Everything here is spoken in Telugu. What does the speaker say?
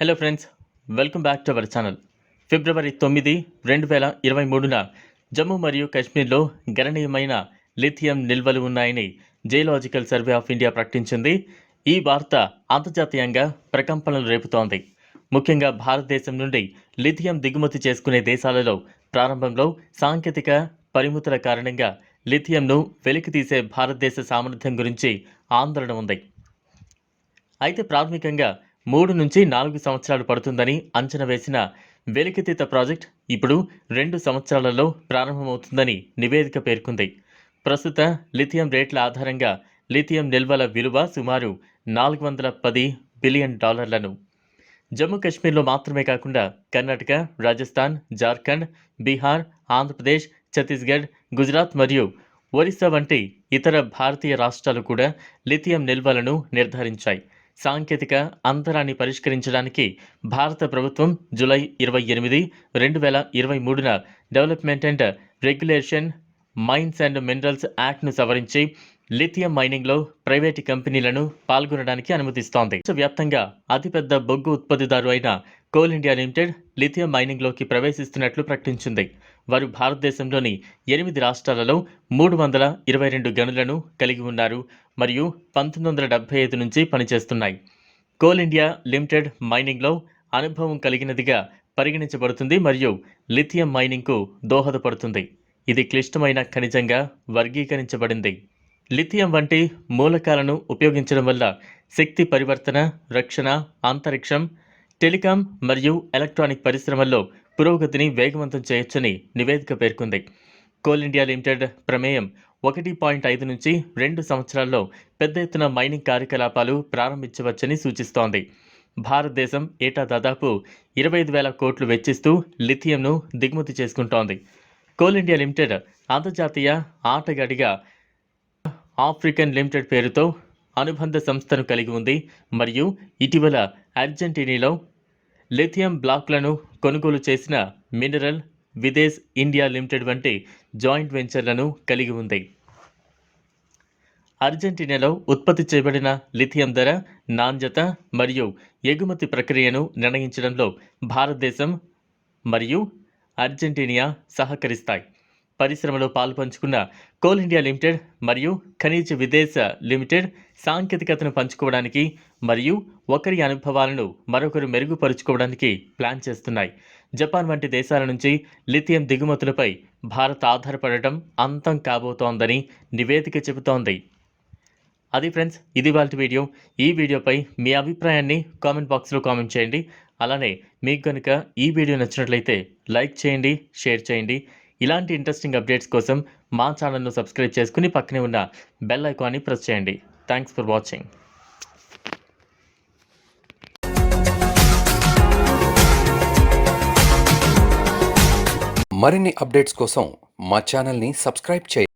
Hello friends welcome back to our channel ఫిబ్రవరి తొమ్మిది రెండు వేల ఇరవై మూడున జమ్మూ మరియు కాశ్మీర్లో గణనీయమైన లిథియం నిల్వలు ఉన్నాయని జియోలాజికల్ సర్వే ఆఫ్ ఇండియా ప్రకటించింది. ఈ వార్త అంతర్జాతీయంగా ప్రకంపనలు రేపుతోంది. ముఖ్యంగా భారతదేశం నుండి లిథియం దిగుమతి చేసుకునే దేశాలలో ప్రారంభంలో సాంకేతిక పరిమితుల కారణంగా లిథియంను వెలికితీసే భారతదేశ సామర్థ్యం గురించి ఆందోళన ఉంది. అయితే ప్రాథమికంగా మూడు నుంచి నాలుగు సంవత్సరాలు పడుతుందని అంచనా వేసిన వెలికితీత ప్రాజెక్ట్ ఇప్పుడు రెండు సంవత్సరాలలో ప్రారంభమవుతుందని నివేదిక పేర్కొంది. ప్రస్తుత లిథియం రేట్ల ఆధారంగా లిథియం నిల్వల విలువ సుమారు నాలుగు వందల పది బిలియన్ డాలర్లను. జమ్మూ కాశ్మీర్లో మాత్రమే కాకుండా కర్ణాటక రాజస్థాన్ జార్ఖండ్ బీహార్ ఆంధ్రప్రదేశ్ ఛత్తీస్గఢ్ గుజరాత్ మరియు ఒరిస్సా వంటి ఇతర భారతీయ రాష్ట్రాలు కూడా లిథియం నిల్వలను నిర్ధారించాయి. సాంకేతిక అంతరాన్ని పరిష్కరించడానికి భారత ప్రభుత్వం జూలై ఇరవై ఎనిమిది రెండు వేల ఇరవై మూడున development and regulation mines and minerals యాక్ట్ను సవరించి లిథియం మైనింగ్లో ప్రైవేటు కంపెనీలను పాల్గొనడానికి అనుమతిస్తోంది. వ్యాప్తంగా అతిపెద్ద బొగ్గు ఉత్పత్తిదారు అయిన కోల్ ఇండియా లిమిటెడ్ లిథియం మైనింగ్లోకి ప్రవేశిస్తున్నట్లు ప్రకటించింది. వారు భారతదేశంలోని ఎనిమిది రాష్ట్రాలలో మూడు వందల ఇరవై రెండు గనులను కలిగి ఉన్నారు మరియు పంతొమ్మిది వందల డెబ్బై ఐదు నుంచి పనిచేస్తున్నాయి. కోల్ ఇండియా లిమిటెడ్ మైనింగ్లో అనుభవం కలిగినదిగా పరిగణించబడుతుంది మరియు లిథియం మైనింగ్కు దోహదపడుతుంది. ఇది క్లిష్టమైన ఖనిజంగా వర్గీకరించబడింది. లిథియం వంటి మూలకాలను ఉపయోగించడం వల్ల శక్తి పరివర్తన రక్షణ అంతరిక్షం టెలికాం మరియు ఎలక్ట్రానిక్ పరిశ్రమల్లో పురోగతిని వేగవంతం చేయొచ్చని నివేదిక పేర్కొంది. కోల్ ఇండియా లిమిటెడ్ ప్రమేయం ఒకటి పాయింట్ ఐదు నుంచి రెండు సంవత్సరాల్లో పెద్ద ఎత్తున మైనింగ్ కార్యకలాపాలు ప్రారంభించవచ్చని సూచిస్తోంది. భారతదేశం ఏటా దాదాపు ఇరవై ఐదు వేల కోట్లు వెచ్చిస్తూ లిథియంను దిగుమతి చేసుకుంటోంది. కోల్ ఇండియా లిమిటెడ్ అంతర్జాతీయ ఆటగాడిగా ఆఫ్రికన్ లిమిటెడ్ పేరుతో అనుబంధ సంస్థను కలిగి ఉంది. మరియు ఇటీవల అర్జెంటీనాలో లిథియం బ్లాక్లను కొనుగోలు చేసిన మినరల్ విదేశ్ ఇండియా లిమిటెడ్ వంటి జాయింట్ వెంచర్లను కలిగి ఉంది. అర్జెంటీనాలో ఉత్పత్తి చేయబడిన లిథియం ధర నాణ్యత మరియు ఎగుమతి ప్రక్రియను నిర్ణయించడంలో భారతదేశం మరియు అర్జెంటీనియా సహకరిస్తాయి. పరిశ్రమలో పాల్పంచుకున్న కోల్ ఇండియా లిమిటెడ్ మరియు ఖనిజ్ విదేశ లిమిటెడ్ సాంకేతికతను పంచుకోవడానికి మరియు ఒకరి అనుభవాలను మరొకరు మెరుగుపరుచుకోవడానికి ప్లాన్ చేస్తున్నాయి. జపాన్ వంటి దేశాల నుంచి లిథియం దిగుమతులపై భారత్ ఆధారపడటం అంతం కాబోతోందని నివేదిక చెబుతోంది. అది ఫ్రెండ్స్ ఇది వాళ్ళ వీడియో. ఈ వీడియోపై మీ అభిప్రాయాన్ని కామెంట్ బాక్స్లో కామెంట్ చేయండి. అలానే మీకు కనుక ఈ వీడియో నచ్చినట్లయితే లైక్ చేయండి షేర్ చేయండి. ఇలాంటి ఇంట్రెస్టింగ్ అప్డేట్స్ కోసం మా ఛానల్ను సబ్స్క్రైబ్ చేసుకుని పక్కనే ఉన్న బెల్ ఐకాన్ని ప్రెస్ చేయండి. థ్యాంక్స్ ఫర్ వాచింగ్ మరిన్ని అప్డేట్స్ కోసం మా ఛానల్ని సబ్స్క్రైబ్ చేయండి